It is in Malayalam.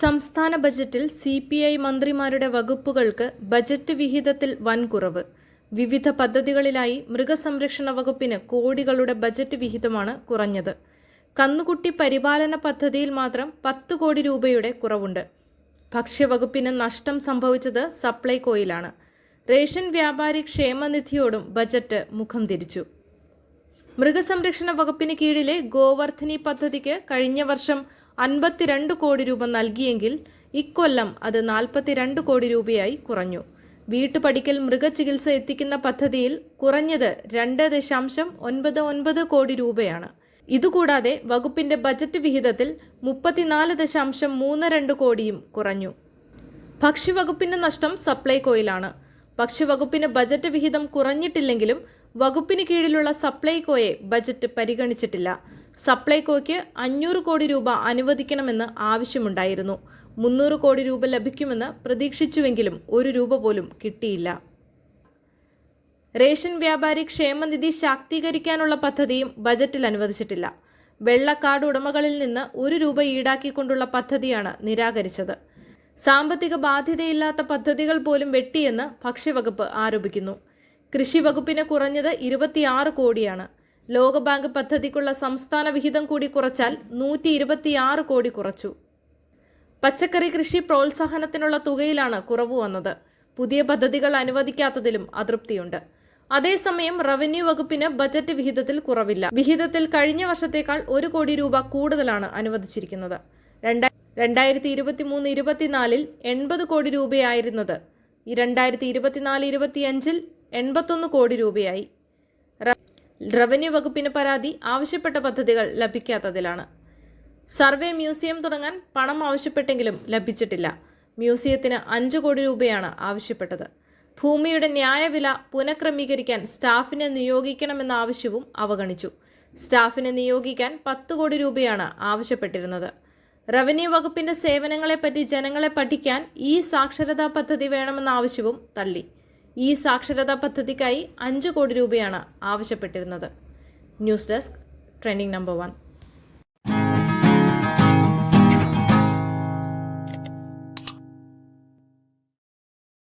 സംസ്ഥാന ബജറ്റിൽ സി പി ഐ മന്ത്രിമാരുടെ വകുപ്പുകൾക്ക് ബജറ്റ് വിഹിതത്തിൽ വൻ കുറവ് വിവിധ പദ്ധതികളിലായി മൃഗസംരക്ഷണ വകുപ്പിന് കോടികളുടെ ബജറ്റ് വിഹിതമാണ് കുറഞ്ഞത്. കന്നുകുട്ടി പരിപാലന പദ്ധതിയിൽ മാത്രം പത്ത് കോടി രൂപയുടെ കുറവുണ്ട്. ഭക്ഷ്യവകുപ്പിന് നഷ്ടം സംഭവിച്ചത് സപ്ലൈകോയിലാണ്. റേഷൻ വ്യാപാരി ക്ഷേമനിധിയോടും ബജറ്റ് മുഖം തിരിച്ചു. മൃഗസംരക്ഷണ വകുപ്പിന് കീഴിലെ ഗോവർദ്ധിനി പദ്ധതിക്ക് കഴിഞ്ഞ വർഷം അൻപത്തിരണ്ട് കോടി രൂപ നൽകിയെങ്കിൽ ഇക്കൊല്ലം അത് നാൽപ്പത്തിരണ്ട് കോടി രൂപയായി കുറഞ്ഞു. വീട്ടുപടിക്കൽ മൃഗചികിത്സ എത്തിക്കുന്ന പദ്ധതിയിൽ കുറഞ്ഞത് രണ്ട് ദശാംശം ഒൻപത് ഒൻപത് കോടി രൂപയാണ്. ഇതുകൂടാതെ വകുപ്പിന്റെ ബജറ്റ് വിഹിതത്തിൽ മുപ്പത്തിനാല് ദശാംശം മൂന്ന് രണ്ട് കോടിയും കുറഞ്ഞു. ഭക്ഷ്യവകുപ്പിന്റെ നഷ്ടം സപ്ലൈകോയിലാണ്. ഭക്ഷ്യവകുപ്പിന് ബജറ്റ് വിഹിതം കുറഞ്ഞിട്ടില്ലെങ്കിലും വകുപ്പിന് കീഴിലുള്ള സപ്ലൈകോയെ ബജറ്റ് പരിഗണിച്ചിട്ടില്ല. സപ്ലൈകോയ്ക്ക് അഞ്ഞൂറ് കോടി രൂപ അനുവദിക്കണമെന്ന് ആവശ്യമുണ്ടായിരുന്നു. മുന്നൂറ് കോടി രൂപ ലഭിക്കുമെന്ന് പ്രതീക്ഷിച്ചുവെങ്കിലും ഒരു രൂപ പോലും കിട്ടിയില്ല. റേഷൻ വ്യാപാരി ക്ഷേമനിധി ശാക്തീകരിക്കാനുള്ള പദ്ധതിയും ബജറ്റിൽ അനുവദിച്ചിട്ടില്ല. വെള്ളക്കാർഡ് ഉടമകളിൽ നിന്ന് ഒരു രൂപ ഈടാക്കിക്കൊണ്ടുള്ള പദ്ധതിയാണ് നിരാകരിച്ചത്. സാമ്പത്തിക ബാധ്യതയില്ലാത്ത പദ്ധതികൾ പോലും വെട്ടിയെന്ന് ഭക്ഷ്യവകുപ്പ് ആരോപിക്കുന്നു. കൃഷി വകുപ്പിന് കുറഞ്ഞത് ഇരുപത്തിയാറ് കോടിയാണ്. ലോകബാങ്ക് പദ്ധതിക്കുള്ള സംസ്ഥാന വിഹിതം കൂടി കുറച്ചാൽ നൂറ്റി ഇരുപത്തിയാറ് കോടി കുറച്ചു. പച്ചക്കറി കൃഷി പ്രോത്സാഹനത്തിനുള്ള തുകയിലാണ് കുറവ് വന്നത്. പുതിയ പദ്ധതികൾ അനുവദിക്കാത്തതിലും അതൃപ്തിയുണ്ട്. അതേസമയം റവന്യൂ വകുപ്പിന് ബജറ്റ് വിഹിതത്തിൽ കുറവില്ല. വിഹിതത്തിൽ കഴിഞ്ഞ വർഷത്തേക്കാൾ ഒരു കോടി രൂപ കൂടുതലാണ് അനുവദിച്ചിരിക്കുന്നത്. രണ്ടാ- രണ്ടായിരത്തി ഇരുപത്തി മൂന്ന് ഇരുപത്തിനാലിൽ എൺപത് കോടി രൂപയായിരുന്നത്. രണ്ടായിരത്തി ഇരുപത്തിനാല് ഇരുപത്തിയഞ്ചിൽ എൺപത്തൊന്ന് കോടി രൂപയായി. റവന്യൂ വകുപ്പിന് പരാതി ആവശ്യപ്പെട്ട പദ്ധതികൾ ലഭിക്കാത്തതിലാണ്. സർവേ മ്യൂസിയം തുടങ്ങാൻ പണം ആവശ്യപ്പെട്ടെങ്കിലും ലഭിച്ചിട്ടില്ല. മ്യൂസിയത്തിന് അഞ്ച് കോടി രൂപയാണ് ആവശ്യപ്പെട്ടത്. ഭൂമിയുടെ ന്യായവില പുനഃക്രമീകരിക്കാൻ സ്റ്റാഫിനെ നിയോഗിക്കണമെന്ന ആവശ്യവും അവഗണിച്ചു. സ്റ്റാഫിനെ നിയോഗിക്കാൻ പത്ത് കോടി രൂപയാണ് ആവശ്യപ്പെട്ടിരുന്നത്. റവന്യൂ വകുപ്പിന്റെ സേവനങ്ങളെപ്പറ്റി ജനങ്ങളെ പഠിക്കാൻ ഈ സാക്ഷരതാ പദ്ധതി വേണമെന്ന ആവശ്യവും തള്ളി. ഈ സാക്ഷരതാ പദ്ധതിക്കായി അഞ്ച് കോടി രൂപയാണ് ആവശ്യപ്പെട്ടിരുന്നത്. News desk trending number one.